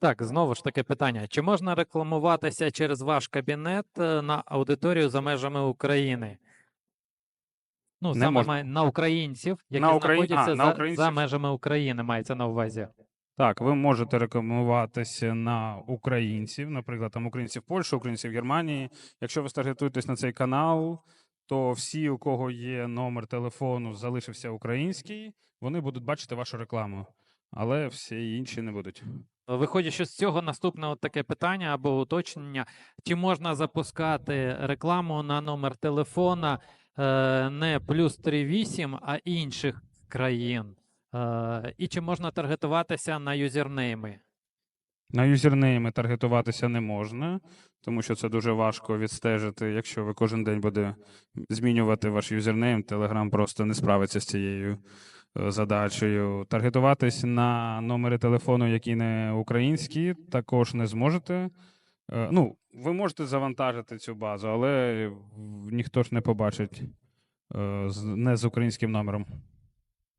Так, знову ж таки питання: чи можна рекламуватися через ваш кабінет е, на аудиторію за межами України? Ну, Не саме можна. має- на українців, які На Украї- а, знаходяться на за, за межами України, мається на увазі. Так, ви можете рекламуватися на українців, наприклад, там українців Польщі, українців Германії. Якщо ви старгетуєтесь на цей канал, то всі, у кого є номер телефону, залишився український, вони будуть бачити вашу рекламу, але всі інші не будуть. Виходячи з цього, наступне от таке питання або уточнення: чи можна запускати рекламу на номер телефона е, не плюс 38, а інших країн? Е, і чи можна таргетуватися на юзернейми? На юзернейми таргетуватися не можна, тому що це дуже важко відстежити. Якщо ви кожен день буде змінювати ваш юзернейм, Telegram просто не справиться з цією е, задачею. Таргетуватись на номери телефону, які не українські, також не зможете. Е, Ну, ви можете завантажити цю базу, але ніхто ж не побачить е, не з українським номером.